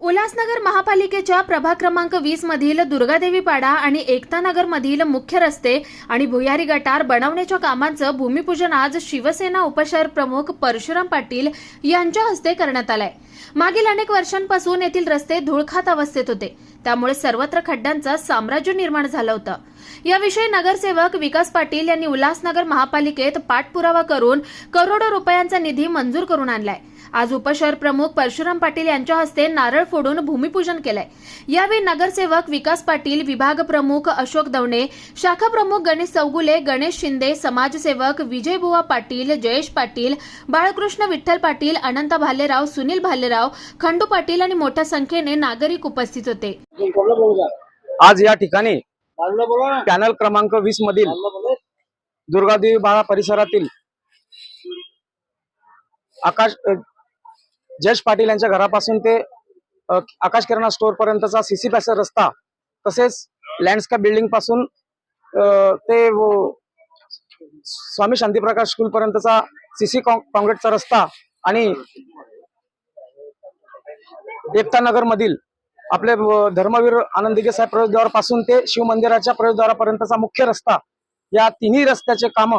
उल्हासनगर महापालिकेच्या प्रभाग क्रमांक वीस मधील दुर्गादेवी पाडा आणि एकतानगर मधील मुख्य रस्ते आणि भुयारी गटार बनवण्याच्या कामांचं भूमिपूजन आज शिवसेना उपशहर प्रमुख परशुराम पाटील यांच्या हस्ते करण्यात आलंय. मागील अनेक वर्षांपासून येथील रस्ते धुळखात अवस्थेत होते. त्यामुळे सर्वत्र खड्ड्यांचं साम्राज्य निर्माण झालं होतं. याविषयी नगरसेवक विकास पाटील यांनी उल्हासनगर महापालिकेत पाठपुरावा करून करोडो रुपयांचा निधी मंजूर करून आणलाय. आज उपशहर प्रमुख परशुराम पाटील यांच्या हस्ते नारळ फोडून भूमिपूजन केलंय. यावेळी नगरसेवक विकास पाटील विभाग प्रमुख अशोक दवणे शाखा प्रमुख गणेश चौगुले गणेश शिंदे समाजसेवक विजयबुवा पाटील जयेश पाटील बाळकृष्ण विठ्ठल पाटील अनंत भालेराव सुनील भालेराव खंडू पाटील आणि मोठ्या संख्येने नागरिक उपस्थित होते. आज या ठिकाणी पॅनल क्रमांक वीस मधील दुर्गादेवी बाळा परिसरातील आकाश जयेश पाटील यांच्या घरापासून ते आकाश किराणा स्टोअर पर्यंतचा सीसी पॅसर रस्ता तसेच लँडस्केप बिल्डिंगपासून अ, ते स्वामी शांतीप्रकाश स्कूल पर्यंतचा सीसी कॉन्क्रीटचा रस्ता आणि एकता नगर मधील आपले धर्मवीर आनंदगे साहेब प्रवेशद्वारापासून ते शिव मंदिराच्या प्रवेशद्वारापर्यंतचा मुख्य रस्ता या तिन्ही रस्त्याचे काम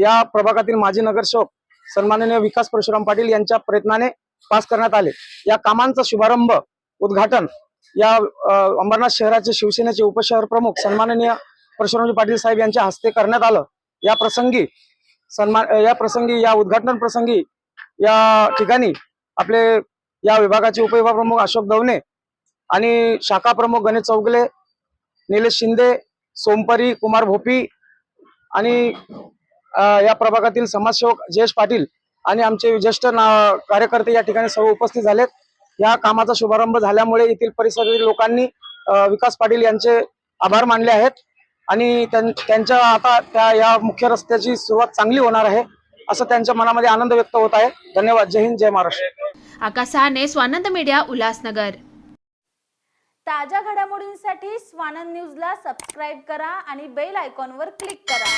या प्रभागातील माजी नगरसेवक सन्माननीय विकास परशुराम पाटील यांच्या प्रयत्नाने पास करण्यात आले. या कामांचा शुभारंभ उद्घाटन या अंबरनाथ शहराचे शिवसेनेचे उपशहर प्रमुख सन्माननीय परशुरामजी पाटील साहेब यांच्या हस्ते करण्यात आलं. या प्रसंगी सन्मान या प्रसंगी या उद्घाटन प्रसंगी या ठिकाणी आपले या विभागाचे उपविभाग प्रमुख अशोक दवणे आणि शाखा प्रमुख गणेश चौगले निलेश शिंदे सोमपरी कुमार भोपी आणि या प्रभागातील समाजसेवक जयेश पाटील आणि आमचे ज्येष्ठ ना- कार्यकर्ते या ठिकाणी सर्व उपस्थित झालेत. या कामाचा शुभारंभ झाल्यामुळे येथील परिसरातील लोकांनी विकास पाटील यांचे आभार मानले आहेत आणि त्यां- त्यांच्या आता त्या या मुख्य रस्त्याची सुरुवात चांगली होणार आहे असं त्यांच्या मनामध्ये आनंद व्यक्त होत आहे. धन्यवाद. जय हिंद जय महाराष्ट्र. आकाश सहाने स्वानंद मीडिया उल्हासनगर. ताज्या घडामोडींसाठी स्वानंद न्यूजला सबस्क्राईब करा आणि बेल आयकॉनवर क्लिक करा.